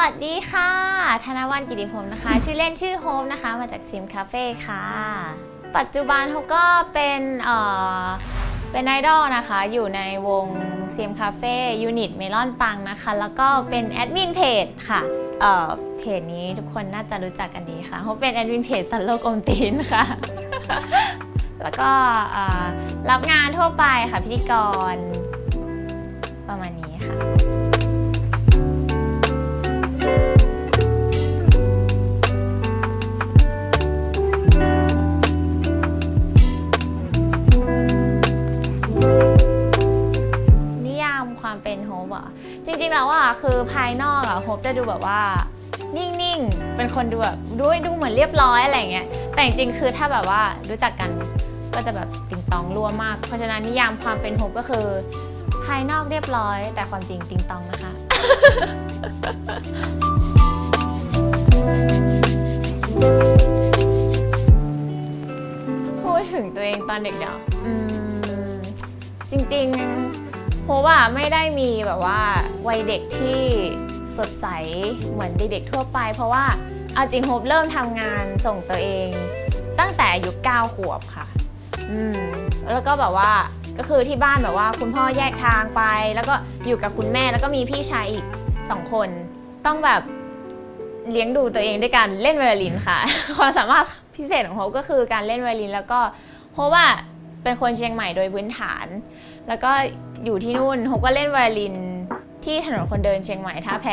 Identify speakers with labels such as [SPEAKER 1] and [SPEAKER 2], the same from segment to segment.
[SPEAKER 1] วัสดีค่ะ ธนวันกิติพรหมนะคะ ชื่อเล่นชื่อโฮมนะคะ มาจากซิมคาเฟ่ค่ะ ปัจจุบันเขาก็เป็นเอ่อเป็นไอดอลนะคะ อยู่ในวงซิมคาเฟ่ยูนิตเมลอนปังนะคะ แล้วก็เป็นแอดมินเพจค่ะเอ่อเพจนี้ทุกคนน่าจะรู้จักกันดีค่ะเขาเป็นแอดมินเพจสันโลกอมตีนค่ะ แล้วก็รับงานทั่วไปค่ะพิธีกรประมาณนี้ คือภายนอกอะโฮปจะดูแบบว่า นิ่งๆ เป็นคนดูแบบดูดูเหมือนเรียบร้อยอะไรเงี้ย แต่จริงๆคือถ้าแบบว่ารู้จักกันก็จะแบบติงตองรั่วมาก เพราะฉะนั้นนิยามความเป็นโฮปก็คือ ภายนอกเรียบร้อย แต่ความจริงติงตองนะคะพูดถึงตัวเองตอนเด็กเดี๋ยวอืมจริงๆ โฮว่าไม่ได้มีแบบว่าวัยเด็กที่สดใสเหมือนเด็กๆทั่วไป เพราะว่าเอาจริงโฮปเริ่มทำงานส่งตัวเอง ตั้งแต่อายุ9ขวบค่ะ อืมแล้วก็แบบว่าก็คือที่บ้านแบบว่าคุณพ่อแยกทางไป แล้วก็อยู่กับคุณแม่แล้วก็มีพี่ชายอีกสองคน ต้องแบบเลี้ยงดูตัวเองด้วยการเล่นไวโอลินค่ะ ความสามารถพิเศษของโฮก็คือการเล่นไวโอลิน แล้วก็เพราะว่าเป็นคนเชียงใหม่โดยพื้นฐาน แล้วก็ อยู่ที่นู่นฮปก็เล่นไวโอลินที่ถนนคนเดินเชียงใหม่ท่าแพ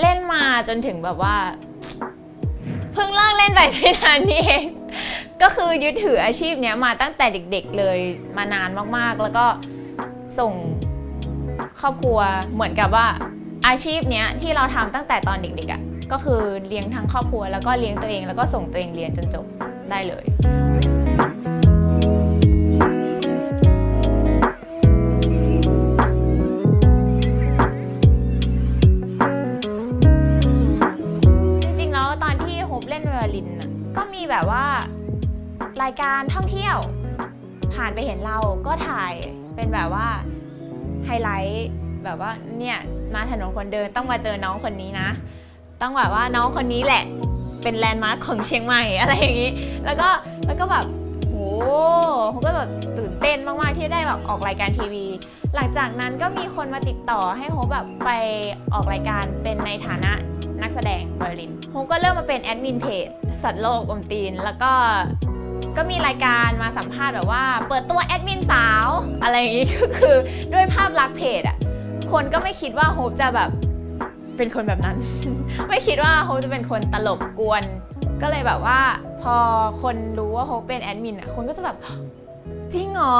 [SPEAKER 1] เล่นมาจนถึงแบบว่า เพิ่งเลิกเล่นไปไม่นานนี้เองก็คือยึดถืออาชีพเนี้ยมาตั้งแต่เด็กๆเลยมานานมากๆ แล้วก็ส่งครอบครัวเหมือนกับว่าอาชีพเนี้ยที่เราทำตั้งแต่ตอนเด็กๆอะ่ะก็คือเลี้ยงทั้งครอบครัวแล้วก็เลี้ยงตัวเองแล้วก็ส่งตัวเองเรียนจนจบได้เลยารายการท่องเที่ยว ผ่านไปเห็นเราก็ถ่ายเป็นแบบว่าไฮไลท์แบบว่าเนี่ยมาถนนคนเดินต้องมาเจอน้องคนนี้นะ ต้องแบบว่าน้องคนนี้แหละเป็นแลนด์มาร์คของเชียงใหม่อะไรอย่างนี้ แล้วก็แล้วก็แบบโหผมก็แบบตื่นเต้นมากๆที่ได้แบบออกรายการทีวี หลังจากนั้นก็มีคนมาติดต่อให้โฮแบบไปออกรายการเป็นในฐานะนักแสดงไวโอลินโฮก็เริ่มมาเป็นแอดมินเพจสัตว์โลกอมตีน แล้วก็ ก็มีรายการมาสัมภาษณ์แบบว่า เปิดตัวแอดมินสาว อะไรอย่างนี้ก็คือด้วยภาพลักษณ์เพจอะคนก็ไม่คิดว่าโฮปจะแบบเป็นคนแบบนั้น ไม่คิดว่าโฮปจะเป็นคนตลกกวน ก็เลยแบบว่า พอคนรู้ว่าโฮปเป็นแอดมินอะคนก็จะแบบจริงเหรอ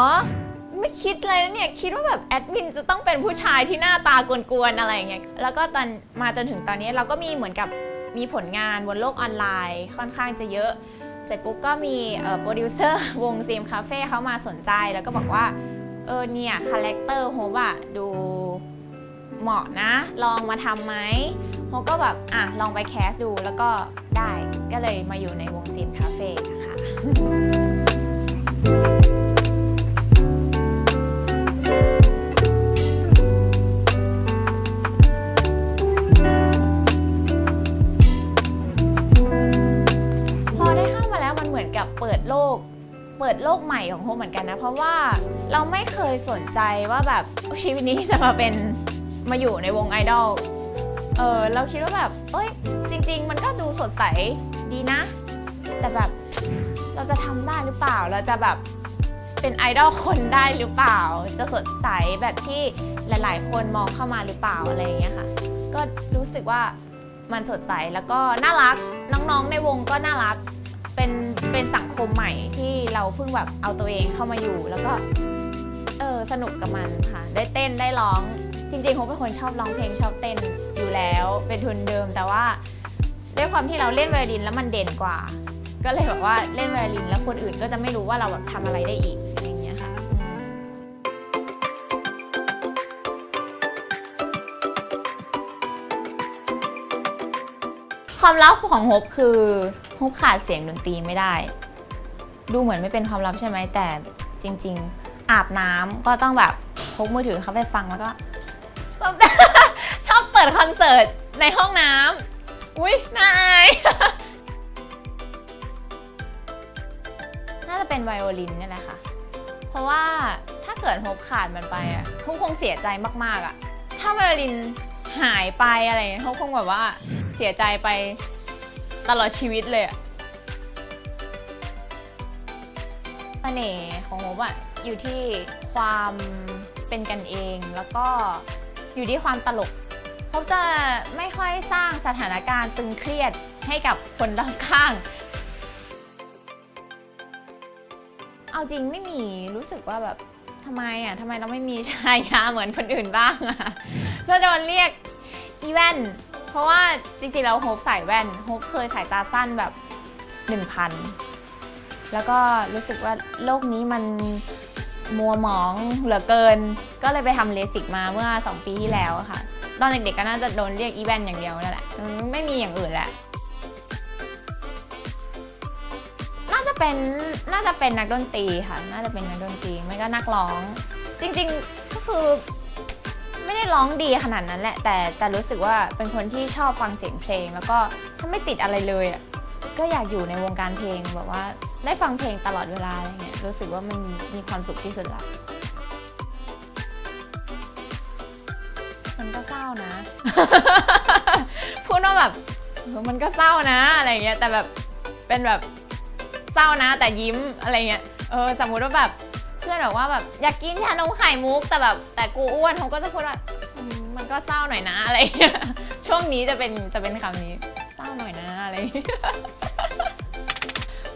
[SPEAKER 1] ไม่คิดเลยนะเนี่ยคิดว่าแบบแอดมินจะต้องเป็นผู้ชายที่หน้าตากวนๆอะไรอย่างเงี้ยแล้วก็ตอนมาจนถึงตอนนี้เราก็มีเหมือนกับมีผลงานบนโลกออนไลน์ค่อนข้างจะเยอะ เสร็จปุ๊บก็มีโปรดิวเซอร์วงซีมคาเฟ่เขามาสนใจแล้วก็บอกว่า เออเนี่ยคาแรคเตอร์โฮบอะดูเหมาะนะ ลองมาทำไหมโฮก็แบบ อะ ลองไปแคสดูแล้วก็ได้ก็เลยมาอยู่ในวงซีมคาเฟ่ค่ะคะ มือนกับเปิดโลก เปิดโลกใหม่ของโฮเหมือนกันนะ เพราะว่าเราไม่เคยสนใจว่าแบบชีวิตนี้จะมาเป็นมาอยู่ในวงไอดอลเออเราคิดว่าแบบ เอ้ย จริง ๆ มันก็ดูสดใสดีนะ แต่แบบเราจะทำได้หรือเปล่าเราจะแบบเป็นไอดอลคนได้หรือเปล่า จะสดใสแบบที่หลาย ๆ คนมองเข้ามาหรือเปล่าอะไรอย่างเงี้ยค่ะ ก็รู้สึกว่ามันสดใสแล้วก็น่ารักน้อง ๆ ในวงก็น่ารัก เป็นสังคมใหม่ที่เราเพิ่งแบบเอาตัวเองเข้ามาอยู่ แล้วก็เออสนุกกับมันค่ะ ได้เต้นได้ร้อง จริงๆผมเป็นคนชอบร้องเพลงชอบเต้นอยู่แล้ว เป็นทุนเดิม แต่ว่าด้วยความที่เราเล่นไวโอลินแล้วมันเด่นกว่า ก็เลยแบบว่าเล่นไวโอลินแล้วคนอื่นก็จะไม่รู้ว่าเราแบบทำอะไรได้อีกอะไรอย่างเงี้ยค่ะความลับของโฮบคือ ฮบขาดเสียงดนตรีไม่ได้ ดูเหมือนไม่เป็นความลับใช่ไหมแต่จริง ๆ อาบน้ำก็ต้องแบบพกมือถือเข้าไปฟังแล้วก็ ชอบเปิดคอนเสิร์ตในห้องน้ำอุ้ยน่าอายน่าจะเป็นไวโอลินนี่แหละค่ะ เพราะว่าถ้าเกิดโฮปขาดมันไปอะโฮปคงเสียใจมากๆอะ ถ้าไวโอลินหายไปอะไรอย่าคงแบบว่าเสียใจไป ตลอดชีวิตเลยอะเสน่ห์ของโฮปอะอยู่ที่ความเป็นกันเอง แล้วก็อยู่ที่ความตลกโฮปจะไม่ค่อยสร้างสถานการณ์ตึงเครียดให้กับคนรอบข้าง เอาจริงไม่มีรู้สึกว่าแบบทำไมอะทำไมเราไม่มีชายาเหมือนคนอื่นบ้างอะเราจะมาเรียกอีแว่น เพราะว่าจริงๆเราโฮปใส่แว่นโฮปเคยสายตาสั้นแบบ 1,000 แล้วก็รู้สึกว่าโลกนี้มันมัวหมองเหลือเกิน ก็เลยไปทำเลสิกมาเมื่อ 2 ปีที่แล้วค่ะ ตอนเด็กๆก็น่าจะโดนเรียกอีแว่นอย่างเดียวนั่นแหละไม่มีอย่างอื่นแหละน่าจะเป็นน่าจะเป็นนักดนตรีค่ะ น่าจะเป็นนักดนตรีไม่ก็นักร้อง จริงๆก็คือ ไม่ได้ร้องดีขนาดนั้นแหละ แต่แต่รู้สึกว่าเป็นคนที่ชอบฟังเสียงเพลง แล้วก็ถ้าไม่ติดอะไรเลยอะก็อยากอยู่ในวงการเพลงแบบว่าได้ฟังเพลงตลอดเวลาอะไรเงี้ยรู้สึกว่ามันมีความสุขที่สุดละมันก็เศร้านะ พูดว่าแบบมันก็เศร้านะอะไรเงี้ยแต่แบบเป็นแบบเศร้านะแต่ยิ้มอะไรเงี้ยเออสมมุติว่าแบบ พื่อนบอกว่าแบบอยากกินชานมไข่มุกแต่แบบ แต่กูอ้วนเขาก็จะพูดว่าอืมมันก็เศร้าหน่อยนะอะไรเงี้ยช่วงนี้จะเป็นจะเป็นคำนี้เศร้าหน่อยนะอะไรเงี้ย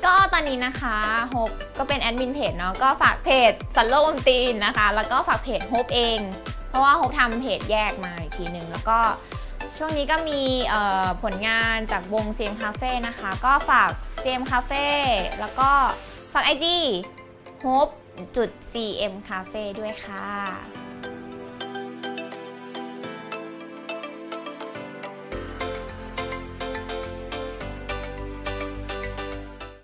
[SPEAKER 1] ก็ตอนนี้นะคะโฮปก็เป็นแอดมินเพจเนาะก็ฝากเพจสันโลกอมตีนนะคะ แล้วก็ฝากเพจโฮปเอง เพราะว่าโฮปทำเพจแยกมาอีกทีหนึ่งแล้วก็ช่วงนี้ก็มีเอ่อผลงานจากวง CM Cafe นะคะ ก็ฝาก CM Cafe แล้วก็ฝาก IG hope จุด CM Cafe ด้วยค่ะ